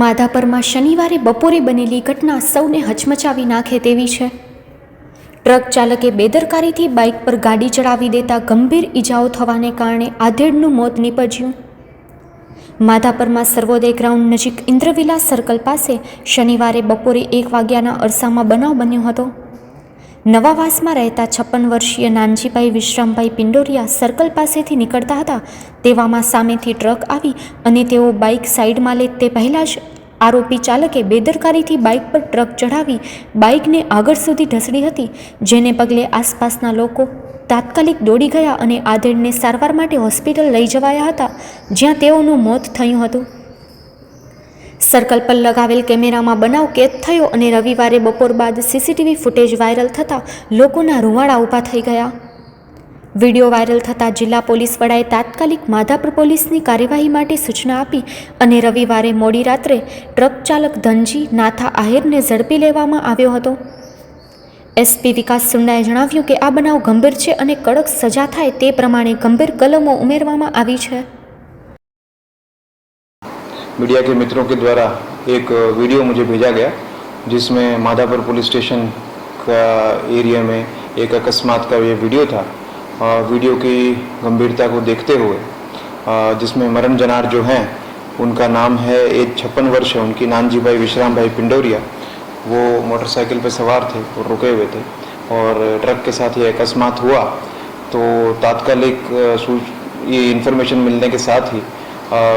માધાપરમાં શનિવારે બપોરે બનેલી ઘટના સૌને હચમચાવી નાખે તેવી છે. ટ્રક ચાલકે બેદરકારીથી બાઇક પર ગાડી ચડાવી દેતા ગંભીર ઈજાઓ થવાને કારણે આધેડનું મોત નીપજ્યું. માધાપરમાં સર્વોદય ગ્રાઉન્ડ નજીક ઇન્દ્રવિલા સર્કલ પાસે શનિવારે બપોરે એક વાગ્યાના અરસામાં બનાવ બન્યો હતો. નવાવાસમાં રહેતા છપ્પન વર્ષીય નાનજીભાઈ વિશ્રામભાઈ પિંડોરિયા સર્કલ પાસેથી નીકળતા હતા. તેવામાં સામેથી ટ્રક આવી અને તેઓ બાઇક સાઈડમાં લે તે પહેલાં જ આરોપી ચાલકે બેદરકારીથી બાઇક પર ટ્રક ચઢાવી બાઇકને આગળ સુધી ઢસડી હતી, જેને પગલે આસપાસના લોકો તાત્કાલિક દોડી ગયા અને આધેડને સારવાર માટે હોસ્પિટલ લઈ જવાયા હતા, જ્યાં તેઓનું મોત થયું હતું. સર્કલ પર લગાવેલ કેમેરામાં બનાવ કેદ થયો અને રવિવારે બપોર બાદ સીસીટીવી ફૂટેજ વાયરલ થતાં લોકોના રૂવાડા ઊભા થઈ ગયા. વીડિયો વાયરલ થતાં જિલ્લા પોલીસ વડાએ તાત્કાલિક માધાપર પોલીસની કાર્યવાહી માટે સૂચના આપી અને રવિવારે મોડી રાત્રે ટ્રક ચાલક ધનજી નાથા આહિરને ઝડપી લેવામાં આવ્યો હતો. એસપી વિકાસ સુંડાએ જણાવ્યું કે આ બનાવ ગંભીર છે અને કડક સજા થાય તે પ્રમાણે ગંભીર કલમો ઉમેરવામાં આવી છે. मीडिया के मित्रों के द्वारा एक वीडियो मुझे भेजा गया, जिसमें माधापुर पुलिस स्टेशन का एरिया में एक अकस्मात का ये वीडियो था। वीडियो की गंभीरता को देखते हुए जिसमें मरण जनार जो हैं, उनका नाम है एज छप्पन वर्ष है, उनकी नानजी भाई विश्राम भाई पिंडोरिया। वो मोटरसाइकिल पर सवार थे और रुके हुए थे और ट्रक के साथ ये अकस्मात हुआ। तो तात्कालिक ये इन्फॉर्मेशन मिलने के साथ ही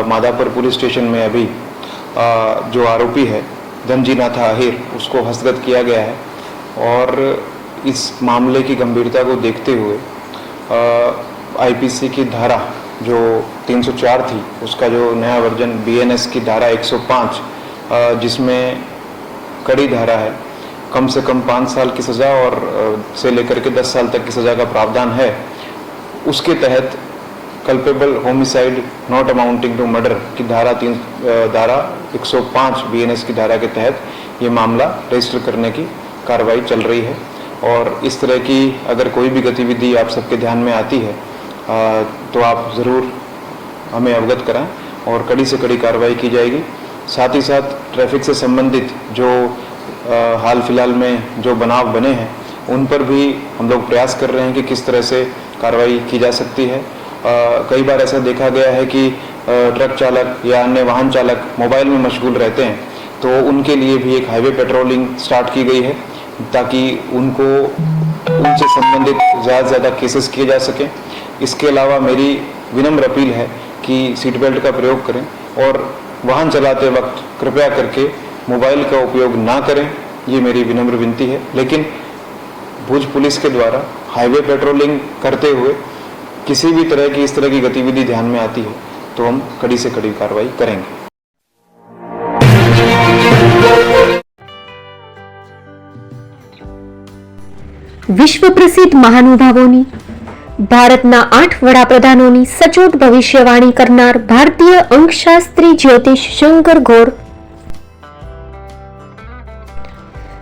माधापुर पुलिस स्टेशन में अभी जो आरोपी है धनजी नाथा आहिर उसको हस्तगत किया गया है। और इस मामले की गंभीरता को देखते हुए आईपीसी की धारा जो 304 थी उसका जो नया वर्जन बीएनएस की धारा 105 अ, जिसमें कड़ी धारा है कम से कम पाँच साल की सज़ा और से लेकर के दस साल तक की सज़ा का प्रावधान है उसके तहत culpable homicide not amounting to murder की धारा तीन धारा 105 बीएनएस की धारा के तहत ये मामला रजिस्टर करने की कार्रवाई चल रही है। और इस तरह की अगर कोई भी गतिविधि आप सबके ध्यान में आती है अ, तो आप ज़रूर हमें अवगत कराएँ और कड़ी से कड़ी कार्रवाई की जाएगी। साथ ही साथ ट्रैफ़िक से संबंधित जो अ, हाल फ़िलहाल में जो बनाव बने हैं उन पर भी हम लोग प्रयास कर रहे हैं कि किस तरह से कार्रवाई की जा सकती है। कई बार ऐसा देखा गया है कि ट्रक चालक या अन्य वाहन चालक मोबाइल में मशगूल रहते हैं तो उनके लिए भी एक हाईवे पेट्रोलिंग स्टार्ट की गई है, ताकि उनको उनसे संबंधित ज़्यादा से ज़्यादा केसेस किए जा सकें। इसके अलावा मेरी विनम्र अपील है कि सीट बेल्ट का प्रयोग करें और वाहन चलाते वक्त कृपया करके मोबाइल का उपयोग ना करें, ये मेरी विनम्र विनती है। लेकिन भुज पुलिस के द्वारा हाईवे पेट्रोलिंग करते हुए किसी भी तरह की इस तरह की गतिविधि ध्यान में आती है तो हम कड़ी से कड़ी कार्रवाई करेंगे વિશ્વ પ્રસિદ્ધ મહાનુભાવોની ભારતના આઠ વડાપ્રધાનોની સચોટ ભવિષ્યવાણી કરનાર ભારતીય અંકશાસ્ત્રી જ્યોતિષ શંકર ઘોર